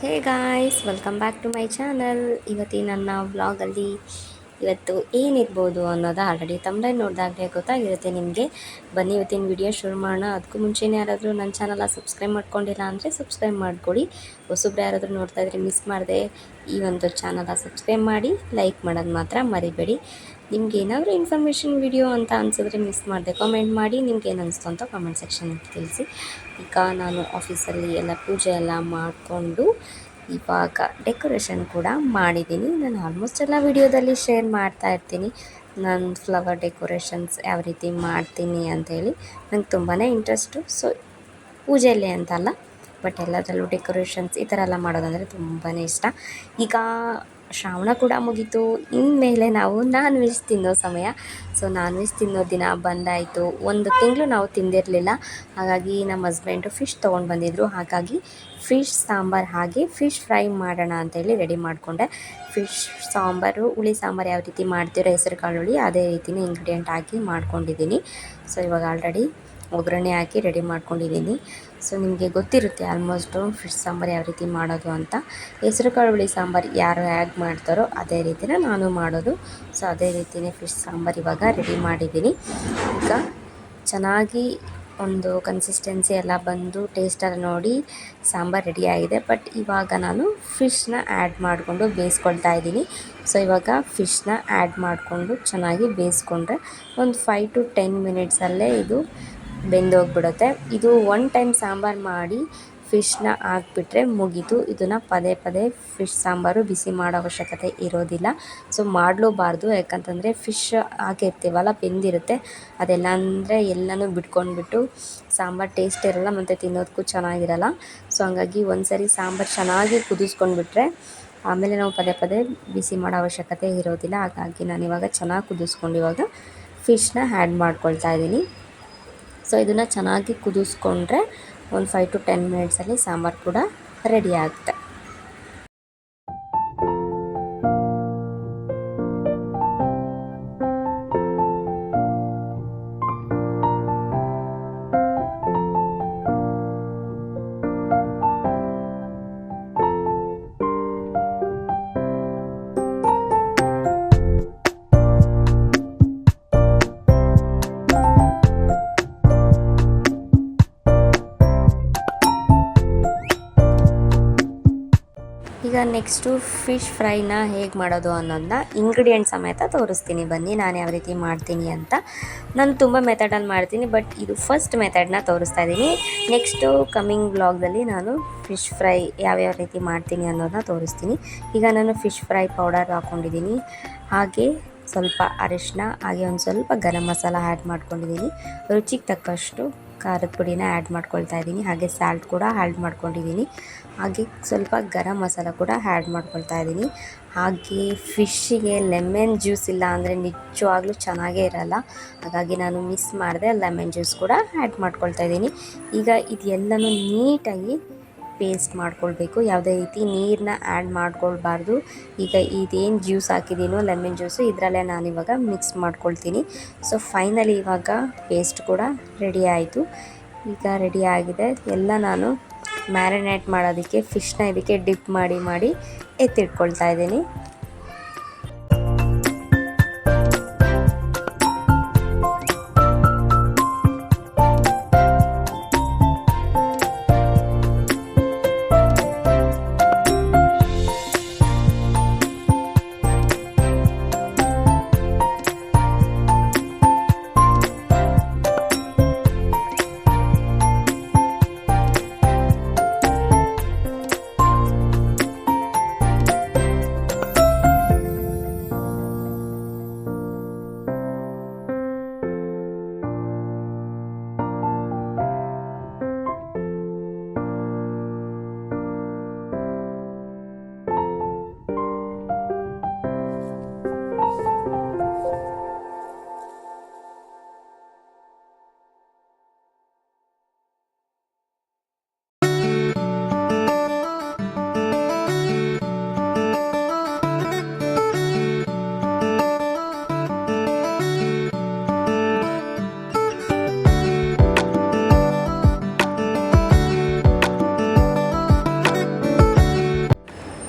Hey guys welcome back to my channel ಇವತ್ತಿನ ನನ್ನ ವ್ಲಾಗಲ್ಲಿ ಇವತ್ತು ಏನಿರ್ಬೋದು ಅನ್ನೋದು ಆಲ್ರೆಡಿ ತಮ್ಮದೇ ನೋಡಿದಾಗಲೇ ಗೊತ್ತಾಗಿರುತ್ತೆ ನಿಮಗೆ. ಬನ್ನಿ ಇವತ್ತಿನ ವಿಡಿಯೋ ಶುರು ಮಾಡೋಣ. ಅದಕ್ಕೂ ಮುಂಚೆನೇ ಯಾರಾದರೂ ನನ್ನ ಚಾನಲ ಸಬ್ಸ್ಕ್ರೈಬ್ ಮಾಡ್ಕೊಂಡಿಲ್ಲ ಅಂದರೆ ಸಬ್ಸ್ಕ್ರೈಬ್ ಮಾಡ್ಕೊಳ್ಳಿ. ಹೊಸಬ್ರು ಯಾರಾದರೂ ನೋಡ್ತಾ ಇದ್ರೆ ಮಿಸ್ ಮಾಡಿದೆ ಈ ಒಂದು ಚಾನಲ ಸಬ್ಸ್ಕ್ರೈಬ್ ಮಾಡಿ ಲೈಕ್ ಮಾಡೋದು ಮಾತ್ರ ಮರಿಬೇಡಿ. ನಿಮ್ಗೆ ಏನಾದರೂ ಇನ್ಫಾರ್ಮೇಷನ್ ವಿಡಿಯೋ ಅಂತ ಅನ್ಸಿದ್ರೆ ಮಿಸ್ ಮಾಡಿದೆ ಕಾಮೆಂಟ್ ಮಾಡಿ, ನಿಮ್ಗೆ ಏನು ಅನಿಸ್ತು ಅಂತ ಕಾಮೆಂಟ್ ಸೆಕ್ಷನ್ ತಿಳಿಸಿ. ಈಗ ನಾನು ಆಫೀಸಲ್ಲಿ ಎಲ್ಲ ಪೂಜೆ ಎಲ್ಲ ಮಾಡಿಕೊಂಡು ಇವಾಗ ಡೆಕೋರೇಷನ್ ಕೂಡ ಮಾಡಿದ್ದೀನಿ. ನಾನು ಆಲ್ಮೋಸ್ಟ್ ಎಲ್ಲ ವಿಡಿಯೋದಲ್ಲಿ ಶೇರ್ ಮಾಡ್ತಾ ಇರ್ತೀನಿ. ನಾನು ಫ್ಲವರ್ ಡೆಕೋರೇಷನ್ಸ್ ಯಾವ ರೀತಿ ಮಾಡ್ತೀನಿ ಅಂಥೇಳಿ ನಂಗೆ ತುಂಬಾ ಇಂಟ್ರೆಸ್ಟು ಸೊ ಪೂಜೆಯಲ್ಲಿ ಅಂತಲ್ಲ ಬಟ್ ಎಲ್ಲದರಲ್ಲೂ ಡೆಕೋರೇಷನ್ಸ್ ಈ ಥರ ಎಲ್ಲ ಮಾಡೋದಂದರೆ ತುಂಬಾ ಇಷ್ಟ. ಈಗ ಶ್ರಾವಣ ಕೂಡ ಮುಗೀತು. ಇನ್ಮೇಲೆ ನಾವು ನಾನ್ ವೆಜ್ ತಿನ್ನೋ ಸಮಯ. ಸೊ ನಾನ್ ವೆಜ್ ತಿನ್ನೋ ದಿನ ಬಂದಾಯಿತು. ಒಂದು ತಿಂಗಳು ನಾವು ತಿಂದಿರಲಿಲ್ಲ. ಹಾಗಾಗಿ ನಮ್ಮ ಹಸ್ಬೆಂಡು ಫಿಶ್ ತೊಗೊಂಡು ಬಂದಿದ್ದರು ಹಾಗಾಗಿ ಫಿಶ್ ಸಾಂಬಾರು ಹಾಗೆ ಫಿಶ್ ಫ್ರೈ ಮಾಡೋಣ ಅಂತೇಳಿ ರೆಡಿ ಮಾಡಿಕೊಂಡೆ. ಫಿಶ್ ಸಾಂಬಾರು, ಹುಳಿ ಸಾಂಬಾರು ಯಾವ ರೀತಿ ಮಾಡ್ತೀರೋ ಹೆಸರು ಕಾಳು ಹುಳಿ, ಅದೇ ರೀತಿನೇ ಇಂಗ್ರೀಡಿಯೆಂಟ್ ಹಾಕಿ ಮಾಡ್ಕೊಂಡಿದ್ದೀನಿ. ಸೊ ಇವಾಗ ಆಲ್ರೆಡಿ ಒಗ್ಗರಣೆ ಹಾಕಿ ರೆಡಿ ಮಾಡ್ಕೊಂಡಿದ್ದೀನಿ. ಸೊ ನಿಮಗೆ ಗೊತ್ತಿರುತ್ತೆ ಆಲ್ಮೋಸ್ಟು ಫಿಶ್ ಸಾಂಬಾರು ಯಾವ ರೀತಿ ಮಾಡೋದು ಅಂತ. ಹೆಸರು ಕಾಳು ಹುಳಿ ಸಾಂಬಾರು ಯಾರು ಹೇಗೆ ಮಾಡ್ತಾರೋ ಅದೇ ರೀತಿನ ನಾನು ಮಾಡೋದು. ಸೊ ಅದೇ ರೀತಿಯೇ ಫಿಶ್ ಸಾಂಬಾರು ಇವಾಗ ರೆಡಿ ಮಾಡಿದ್ದೀನಿ. ಈಗ ಚೆನ್ನಾಗಿ ಒಂದು ಕನ್ಸಿಸ್ಟೆನ್ಸಿ ಎಲ್ಲ ಬಂದು ಟೇಸ್ಟಲ್ಲಿ ನೋಡಿ ಸಾಂಬಾರು ರೆಡಿ ಆಗಿದೆ. ಬಟ್ ಇವಾಗ ನಾನು ಫಿಶ್ನ ಆ್ಯಡ್ ಮಾಡಿಕೊಂಡು ಬೇಯಿಸ್ಕೊಳ್ತಾ ಇದ್ದೀನಿ. ಸೊ ಇವಾಗ ಫಿಶ್ನ ಆ್ಯಡ್ ಮಾಡಿಕೊಂಡು ಚೆನ್ನಾಗಿ ಬೇಯಿಸ್ಕೊಂಡ್ರೆ ಒಂದು ಫೈವ್ ಟು ಟೆನ್ ಮಿನಿಟ್ಸಲ್ಲೇ ಇದು ಬೆಂದೋಗ್ಬಿಡುತ್ತೆ. ಇದು ಒನ್ ಟೈಮ್ ಸಾಂಬಾರು ಮಾಡಿ ಫಿಶ್ನ ಹಾಕ್ಬಿಟ್ರೆ ಮುಗೀತು. ಇದನ್ನು ಪದೇ ಪದೇ ಫಿಶ್ ಸಾಂಬಾರು ಬಿಸಿ ಮಾಡೋ ಅವಶ್ಯಕತೆ ಇರೋದಿಲ್ಲ. ಸೊ ಮಾಡಲೂಬಾರ್ದು. ಯಾಕಂತಂದರೆ ಫಿಶ್ ಹಾಕಿರ್ತೀವಲ್ಲ, ಬೆಂದಿರುತ್ತೆ. ಅದೆಲ್ಲ ಅಂದರೆ ಎಲ್ಲನೂ ಬಿಟ್ಕೊಂಡ್ಬಿಟ್ಟು ಸಾಂಬಾರು ಟೇಸ್ಟ್ ಇರೋಲ್ಲ, ಮತ್ತು ತಿನ್ನೋದಕ್ಕೂ ಚೆನ್ನಾಗಿರಲ್ಲ. ಸೊ ಹಂಗಾಗಿ ಒಂದು ಸರಿ ಸಾಂಬಾರು ಚೆನ್ನಾಗಿ ಕುದಿಸ್ಕೊಂಡ್ಬಿಟ್ರೆ ಆಮೇಲೆ ನಾವು ಪದೇ ಪದೇ ಬಿಸಿ ಮಾಡೋ ಅವಶ್ಯಕತೆ ಇರೋದಿಲ್ಲ. ಹಾಗಾಗಿ ನಾನು ಇವಾಗ ಚೆನ್ನಾಗಿ ಕುದಿಸ್ಕೊಂಡು ಇವಾಗ ಫಿಶ್ನ ಆ್ಯಡ್ ಮಾಡ್ಕೊಳ್ತಾ ಇದ್ದೀನಿ. ಸೊ ಇದನ್ನು ಚೆನ್ನಾಗಿ ಕುದಿಸ್ಕೊಂಡ್ರೆ ಒಂದು ಫೈವ್ ಟು ಟೆನ್ ಮಿನಿಟ್ಸಲ್ಲಿ ಸಾಂಬಾರು ಕೂಡ ರೆಡಿ ಆಗುತ್ತೆ. ನೆಕ್ಸ್ಟು ಫಿಶ್ ಫ್ರೈನ ಹೇಗೆ ಮಾಡೋದು ಅನ್ನೋದನ್ನ ಇಂಗ್ರೀಡಿಯೆಂಟ್ ಸಮೇತ ತೋರಿಸ್ತೀನಿ. ಬನ್ನಿ, ನಾನು ಯಾವ ರೀತಿ ಮಾಡ್ತೀನಿ ಅಂತ. ನಾನು ತುಂಬ ಮೆಥಡಲ್ಲಿ ಮಾಡ್ತೀನಿ ಬಟ್ ಇದು ಫಸ್ಟ್ ಮೆಥಡ್ನ ತೋರಿಸ್ತಾ ಇದ್ದೀನಿ ನೆಕ್ಸ್ಟು ಕಮ್ಮಿಂಗ್ ಬ್ಲಾಗ್ದಲ್ಲಿ ನಾನು ಫಿಶ್ ಫ್ರೈ ಯಾವ್ಯಾವ ರೀತಿ ಮಾಡ್ತೀನಿ ಅನ್ನೋದನ್ನ ತೋರಿಸ್ತೀನಿ. ಈಗ ನಾನು ಫಿಶ್ ಫ್ರೈ ಪೌಡರ್ ಹಾಕ್ಕೊಂಡಿದ್ದೀನಿ ಹಾಗೆ ಸ್ವಲ್ಪ ಅರಿಶಿನ ಹಾಗೆ ಒಂದು ಸ್ವಲ್ಪ ಗರಂ ಮಸಾಲ ಆ್ಯಡ್ ಮಾಡ್ಕೊಂಡಿದ್ದೀನಿ ರುಚಿಗೆ ತಕ್ಕಷ್ಟು ಖಾರದ ಪುಡಿನ ಆ್ಯಡ್ ಮಾಡ್ಕೊಳ್ತಾ ಇದ್ದೀನಿ. ಹಾಗೆ ಸಾಲ್ಟ್ ಕೂಡ ಆ್ಯಡ್ ಮಾಡ್ಕೊಂಡಿದ್ದೀನಿ. ಹಾಗೆ ಸ್ವಲ್ಪ ಗರಂ ಮಸಾಲ ಕೂಡ ಆ್ಯಡ್ ಮಾಡ್ಕೊಳ್ತಾ ಇದ್ದೀನಿ. ಹಾಗೆ ಫಿಶ್ಶಿಗೆ ಲೆಮನ್ ಜ್ಯೂಸ್ ಇಲ್ಲ ಅಂದರೆ ನಿಜವಾಗ್ಲೂ ಚೆನ್ನಾಗೇ ಇರಲ್ಲ. ಹಾಗಾಗಿ ನಾನು ಮಿಸ್ ಮಾಡಿದೆ ಲೆಮನ್ ಜ್ಯೂಸ್ ಕೂಡ ಆ್ಯಡ್ ಮಾಡ್ಕೊಳ್ತಾ ಇದ್ದೀನಿ. ಈಗ ಇದೆಲ್ಲನೂ ನೀಟಾಗಿ ಪೇಸ್ಟ್ ಮಾಡ್ಕೊಳ್ಬೇಕು. ಯಾವುದೇ ರೀತಿ ನೀರನ್ನ ಆ್ಯಡ್ ಮಾಡ್ಕೊಳ್ಬಾರ್ದು. ಈಗ ಇದೇನು ಜ್ಯೂಸ್ ಹಾಕಿದ್ದೀನೋ ಲೆಮನ್ ಜ್ಯೂಸು ಇದರಲ್ಲೇ ನಾನಿವಾಗ ಮಿಕ್ಸ್ ಮಾಡ್ಕೊಳ್ತೀನಿ. ಸೊ ಫೈನಲಿ ಇವಾಗ ಪೇಸ್ಟ್ ಕೂಡ ರೆಡಿ ಆಯಿತು. ಈಗ ರೆಡಿ ಆಗಿದೆ. ಎಲ್ಲ ನಾನು ಮ್ಯಾರಿನೇಟ್ ಮಾಡೋದಕ್ಕೆ ಫಿಶ್ನ ಇದಕ್ಕೆ ಡಿಪ್ ಮಾಡಿ ಮಾಡಿ ಎತ್ತಿಟ್ಕೊಳ್ತಾ ಇದ್ದೀನಿ.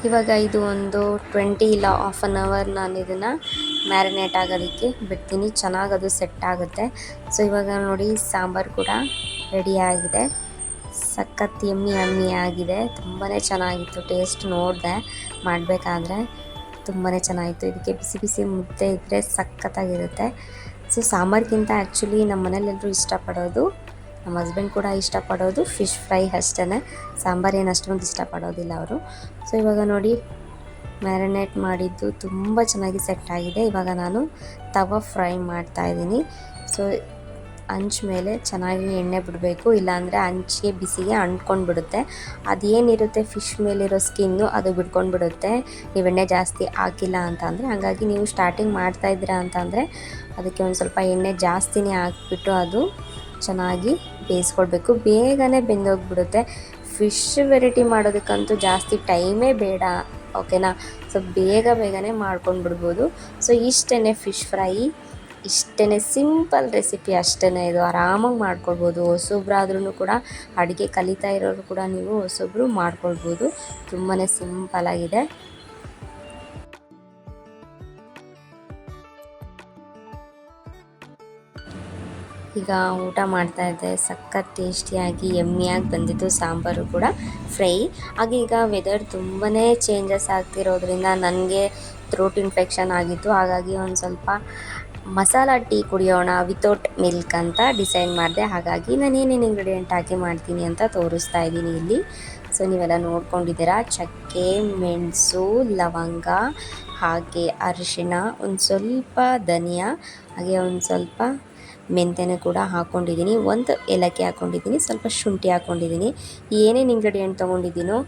ಇವಾಗ ಇದು ಒಂದು ಟ್ವೆಂಟಿ ಇಲ್ಲ ಹಾಫ್ ಆನ್ ಅವರ್ ನಾನು ಇದನ್ನು ಮ್ಯಾರಿನೇಟ್ ಆಗೋದಕ್ಕೆ ಬಿಡ್ತೀನಿ. ಚೆನ್ನಾಗಿ ಅದು ಸೆಟ್ ಆಗುತ್ತೆ. ಸೊ ಇವಾಗ ನೋಡಿ, ಸಾಂಬಾರು ಕೂಡ ರೆಡಿ ಆಗಿದೆ. ಸಖತ್ ಎಮ್ಮಿ ಎಮ್ಮಿ ಆಗಿದೆ. ತುಂಬಾ ಚೆನ್ನಾಗಿತ್ತು. ಟೇಸ್ಟ್ ನೋಡಿದೆ ಮಾಡಬೇಕಾದ್ರೆ ತುಂಬಾ ಚೆನ್ನಾಗಿತ್ತು. ಇದಕ್ಕೆ ಬಿಸಿ ಬಿಸಿ ಮುದ್ದೆ ಇದ್ದರೆ ಸಖತ್ತಾಗಿರುತ್ತೆ. ಸೊ ಸಾಂಬಾರ್ಗಿಂತ ಆ್ಯಕ್ಚುಲಿ ನಮ್ಮ ಮನೇಲೆಲ್ಲರೂ ಇಷ್ಟಪಡೋದು ನಮ್ಮ ಹಸ್ಬೆಂಡ್ ಕೂಡ ಇಷ್ಟಪಡೋದು ಫಿಶ್ ಫ್ರೈ ಅಷ್ಟೇ ಸಾಂಬಾರು ಏನು ಅಷ್ಟೊಂದು ಇಷ್ಟಪಡೋದಿಲ್ಲ ಅವರು. ಸೊ ಇವಾಗ ನೋಡಿ ಮ್ಯಾರಿನೇಟ್ ಮಾಡಿದ್ದು ತುಂಬ ಚೆನ್ನಾಗಿ ಸೆಟ್ ಆಗಿದೆ. ಇವಾಗ ನಾನು ತವ ಫ್ರೈ ಮಾಡ್ತಾ ಇದ್ದೀನಿ. ಸೊ ಹಂಚ್ ಮೇಲೆ ಚೆನ್ನಾಗಿ ಎಣ್ಣೆ ಬಿಡಬೇಕು. ಇಲ್ಲಾಂದರೆ ಹಂಚಿಗೆ ಬಿಸಿಗೆ ಅಂಟ್ಕೊಂಡು ಬಿಡುತ್ತೆ. ಅದೇನಿರುತ್ತೆ ಫಿಶ್ ಮೇಲಿರೋ ಸ್ಕಿನ್ನು ಅದು ಬಿಡ್ಕೊಂಡು ಬಿಡುತ್ತೆ. ನೀವು ಎಣ್ಣೆ ಜಾಸ್ತಿ ಹಾಕಿಲ್ಲ ಅಂತ ಅಂದರೆ ಹಾಗಾಗಿ ನೀವು ಸ್ಟಾರ್ಟಿಂಗ್ ಮಾಡ್ತಾ ಇದ್ದೀರಾ ಅಂತಂದರೆ, ಅದಕ್ಕೆ ಒಂದು ಸ್ವಲ್ಪ ಎಣ್ಣೆ ಜಾಸ್ತಿನೇ ಹಾಕ್ಬಿಟ್ಟು ಅದು ಚೆನ್ನಾಗಿ ಬೇಯಿಸ್ಕೊಳ್ಬೇಕು ಬೇಗನೆ ಬೆಂದೋಗ್ಬಿಡುತ್ತೆ. ಫಿಶ್ ವೆರೈಟಿ ಮಾಡೋದಕ್ಕಂತೂ ಜಾಸ್ತಿ ಟೈಮೇ ಬೇಡ, ಓಕೆನಾ? ಸೊ, ಬೇಗ ಬೇಗನೆ ಮಾಡ್ಕೊಂಡು ಬಿಡ್ಬೋದು ಸೊ ಇಷ್ಟೇ ಫಿಶ್ ಫ್ರೈ. ಇಷ್ಟೇ ಸಿಂಪಲ್ ರೆಸಿಪಿ ಅಷ್ಟೇ ಇದು ಆರಾಮಾಗಿ ಮಾಡ್ಕೊಳ್ಬೋದು. ಹೊಸೊಬ್ರಾದ್ರೂ ಕೂಡ, ಅಡುಗೆ ಕಲಿತಾ ಇರೋರು ಕೂಡ ನೀವು ಹೊಸೊಬ್ರು ಮಾಡ್ಕೊಳ್ಬೋದು. ತುಂಬಾ ಸಿಂಪಲಾಗಿದೆ ಈಗ ಊಟ ಮಾಡ್ತಾ ಇದ್ದೆ. ಸಖತ್ ಟೇಸ್ಟಿಯಾಗಿ, ಎಮ್ಮಿಯಾಗಿ ಬಂದಿತ್ತು ಸಾಂಬಾರು ಕೂಡ ಫ್ರೈ. ಹಾಗೆ ಈಗ ವೆದರ್ ತುಂಬಾ ಚೇಂಜಸ್ ಆಗ್ತಿರೋದ್ರಿಂದ ನನಗೆ ಥ್ರೋಟ್ ಇನ್ಫೆಕ್ಷನ್ ಆಗಿತ್ತು. ಹಾಗಾಗಿ ಒಂದು ಸ್ವಲ್ಪ ಮಸಾಲ ಟೀ ಕುಡಿಯೋಣ ವಿತೌಟ್ ಮಿಲ್ಕ್ ಅಂತ ಡಿಸೈಡ್ ಮಾಡಿದೆ. ಹಾಗಾಗಿ ನಾನು ಏನೇನು ಇಂಗ್ರೀಡಿಯೆಂಟ್ ಹಾಕಿ ಮಾಡ್ತೀನಿ ಅಂತ ತೋರಿಸ್ತಾ ಇದ್ದೀನಿ ಇಲ್ಲಿ. ಸೊ ನೀವೆಲ್ಲ ನೋಡ್ಕೊಂಡಿದ್ದೀರಾ? ಚಕ್ಕೆ, ಮೆಣಸು, ಲವಂಗ, ಹಾಗೆ ಅರಿಶಿಣ, ಒಂದು ಸ್ವಲ್ಪ ಧನಿಯಾ, ಹಾಗೆ ಒಂದು ಸ್ವಲ್ಪ ಮೆಂತ್ಯನೂ ಕೂಡ ಹಾಕ್ಕೊಂಡಿದ್ದೀನಿ ಒಂದು ಏಲಕ್ಕಿ ಹಾಕ್ಕೊಂಡಿದ್ದೀನಿ ಸ್ವಲ್ಪ ಶುಂಠಿ ಹಾಕ್ಕೊಂಡಿದ್ದೀನಿ ಏನೇನು ಇಂಗ್ರೀಡಿಯೆಂಟ್ ತೊಗೊಂಡಿದ್ದೀನೋ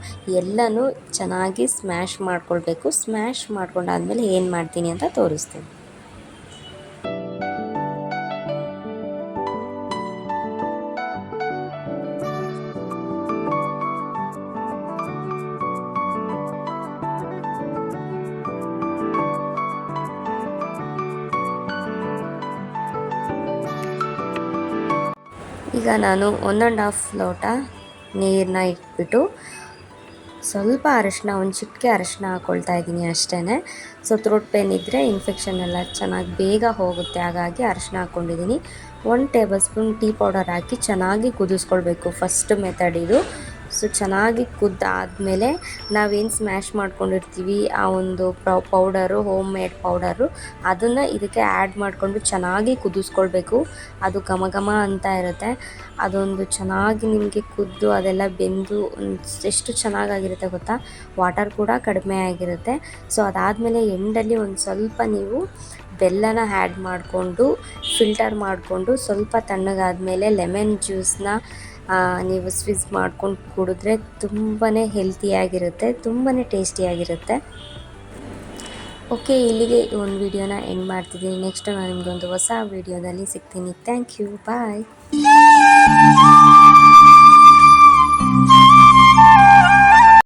ಎಲ್ಲನೂ ಚೆನ್ನಾಗಿ ಸ್ಮ್ಯಾಶ್ ಮಾಡ್ಕೊಳ್ಬೇಕು. ಸ್ಮ್ಯಾಶ್ ಮಾಡ್ಕೊಂಡಾದ್ಮೇಲೆ ಏನು ಮಾಡ್ತೀನಿ ಅಂತ ತೋರಿಸ್ತೀನಿ. ಈಗ ನಾನು ಒನ್ ಆ್ಯಂಡ್ ಹಾಫ್ ಲೋಟ ನೀರನ್ನ ಇಟ್ಬಿಟ್ಟು ಸ್ವಲ್ಪ ಅರಶಿನ, ಒಂದು ಚಿಟಿಕೆ ಅರಶಿನ ಹಾಕ್ಕೊಳ್ತಾ ಇದ್ದೀನಿ ಅಷ್ಟೇ ಸೊ ಥ್ರೋಟ್ ಪೇನ್ ಇದ್ದರೆ ಇನ್ಫೆಕ್ಷನ್ ಎಲ್ಲ ಚೆನ್ನಾಗಿ ಬೇಗ ಹೋಗುತ್ತೆ. ಹಾಗಾಗಿ ಅರಶಿನ ಹಾಕ್ಕೊಂಡಿದ್ದೀನಿ one tablespoon tea powder ಹಾಕಿ ಚೆನ್ನಾಗಿ ಕುದಿಸ್ಕೊಳ್ಬೇಕು. ಫಸ್ಟ್ ಮೆಥಡ್ ಇದು. ಸೊ ಚೆನ್ನಾಗಿ ಕುದ್ದಾದಮೇಲೆ ನಾವೇನು ಸ್ಮ್ಯಾಶ್ ಮಾಡ್ಕೊಂಡಿರ್ತೀವಿ, ಆ ಒಂದು ಪೌಡರು ಹೋಮ್ ಮೇಡ್ ಪೌಡರು ಅದನ್ನು ಇದಕ್ಕೆ ಆ್ಯಡ್ ಮಾಡಿಕೊಂಡು ಚೆನ್ನಾಗಿ ಕುದಿಸ್ಕೊಳ್ಬೇಕು. ಅದು ಘಮ ಘಮ ಅಂತ ಇರುತ್ತೆ. ಅದೊಂದು ಚೆನ್ನಾಗಿ ನಿಮಗೆ ಕುದ್ದು ಅದೆಲ್ಲ ಬೆಂದು ಎಷ್ಟು ಚೆನ್ನಾಗಾಗಿರುತ್ತೆ ಗೊತ್ತಾ? ವಾಟರ್ ಕೂಡ ಕಡಿಮೆ ಆಗಿರುತ್ತೆ. ಸೊ ಅದಾದಮೇಲೆ ಎಂಡಲ್ಲಿ ಒಂದು ಸ್ವಲ್ಪ ನೀವು ಬೆಲ್ಲನ ಆ್ಯಡ್ ಮಾಡಿಕೊಂಡು ಫಿಲ್ಟರ್ ಮಾಡಿಕೊಂಡು ಸ್ವಲ್ಪ ತಣ್ಣಗಾದಮೇಲೆ ಲೆಮನ್ ಜ್ಯೂಸನ್ನ ನೀವು ಸ್ವಿಸ್ ಮಾಡ್ಕೊಂಡು ಕುಡಿದ್ರೆ ತುಂಬಾ ಹೆಲ್ತಿಯಾಗಿರುತ್ತೆ ತುಂಬಾ ಟೇಸ್ಟಿಯಾಗಿರುತ್ತೆ ಓಕೆ ಇಲ್ಲಿಗೆ ಒಂದು ವಿಡಿಯೋನ ಎಂಡ್ ಮಾಡ್ತಿದ್ದೀನಿ. ನೆಕ್ಸ್ಟ್ ನಾನು ನಿಮಗೊಂದು ಹೊಸ ವಿಡಿಯೋದಲ್ಲಿ ಸಿಗ್ತೀನಿ. Thank you bye